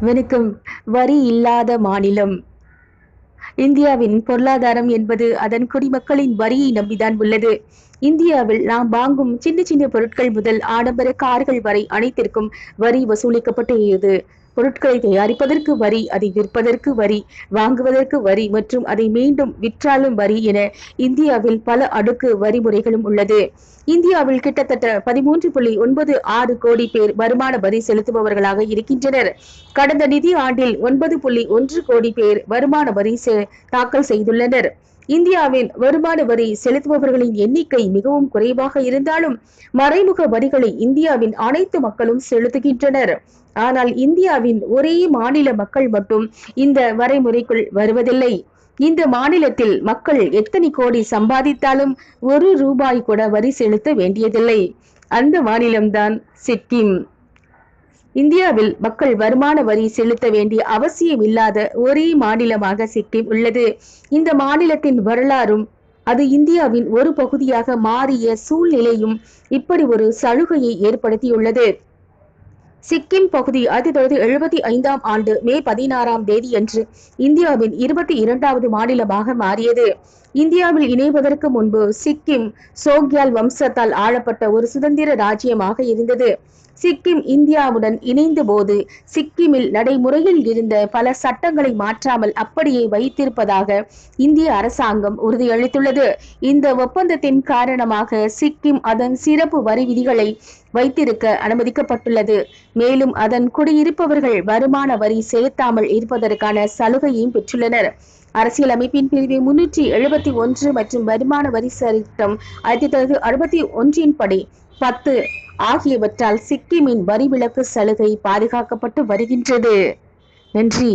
வணக்கம் வரி இல்லாத மாநிலம். இந்தியாவின் பொருளாதாரம் என்பது அதன் குடிமக்களின் வரியை நம்பிதான் உள்ளது. இந்தியாவில் நாம் வாங்கும் சின்ன சின்ன பொருட்கள் முதல் ஆடம்பர கார்கள் வரை அனைத்திற்கும் வரி வசூலிக்கப்பட்டுள்ளது. பொருட்களை தயாரிப்பதற்கு வரி அதை விற்பதற்கு வரி வாங்குவதற்கு வரி மற்றும் அதை மீண்டும் விற்றாலும் வரி என இந்தியாவில் பல அடுக்கு வரி முறைகளும் உள்ளது. இந்தியாவில் கிட்டத்தட்ட பதிமூன்று புள்ளி ஒன்பது ஆறு கோடி பேர் வருமான வரி செலுத்துபவர்களாக இருக்கின்றனர். கடந்த நிதி ஆண்டில் ஒன்பது புள்ளி ஒன்று கோடி பேர் வருமான வரி தாக்கல் செய்துள்ளனர். இந்தியாவின் வருமான வரி செலுத்துபவர்களின் எண்ணிக்கை மிகவும் குறைவாக இருந்தாலும் மறைமுக வரிகளை இந்தியாவின் அனைத்து மக்களும் செலுத்துகின்றனர். ஆனால் இந்தியாவின் ஒரே மாநில மக்கள் மட்டும் இந்த வரைமுறைக்குள் வருவதில்லை. இந்த மாநிலத்தில் மக்கள் எத்தனை கோடி சம்பாதித்தாலும் ஒரு ரூபாய் கூட வரி செலுத்த வேண்டியதில்லை. அந்த மாநிலம்தான் சிக்கிம். இந்தியாவில் மக்கள் வருமான வரி செலுத்த வேண்டிய அவசியம் இல்லாத ஒரே மாநிலமாக சிக்கிம் உள்ளது. இந்த மாநிலத்தின் வரலாறும் அது இந்தியாவின் ஒரு பகுதியாக மாறிய சூழ்நிலையும் இப்படி ஒரு சலுகையை ஏற்படுத்தியுள்ளது. சிக்கிம் பகுதி ஆயிரத்தி தொள்ளாயிரத்தி எழுபத்தி ஐந்தாம் ஆண்டு மே பதினாறாம் தேதி அன்று இந்தியாவின் இருபத்தி இரண்டாவது மாநிலமாக மாறியது. இந்தியாவில் இணைவதற்கு முன்பு சிக்கிம் சோக்யால் வம்சத்தால் ஆளப்பட்ட ஒரு சுதந்திர ராஜ்யமாக இருந்தது. சிக்கிம் இந்தியாவுடன் இணைந்த போது சிக்கிமில் நடைமுறையில் இருந்த பல சட்டங்களை மாற்றாமல் அப்படியே வைத்திருப்பதாக இந்திய அரசாங்கம் உறுதியளித்துள்ளது. இந்த ஒப்பந்தத்தின் காரணமாக சிக்கிம் அதன் சிறப்பு வரி விதிகளை வைத்திருக்க அனுமதிக்கப்பட்டுள்ளது. மேலும் அதன் குடியிருப்பவர்கள் வருமான வரி செலுத்தாமல் இருப்பதற்கான சலுகையும் பெற்றுள்ளனர். அரசியலமைப்பின் பிரிவு முன்னூற்றி எழுபத்தி ஒன்று மற்றும் வருமான வரி சட்டம் ஆயிரத்தி தொள்ளாயிரத்தி அறுபத்தி ஒன்றின் படி பத்து ஆகியவற்றால் சிக்கிமின் வரி விலக்கு சலுகை பாதுகாக்கப்பட்டு வருகின்றது. நன்றி.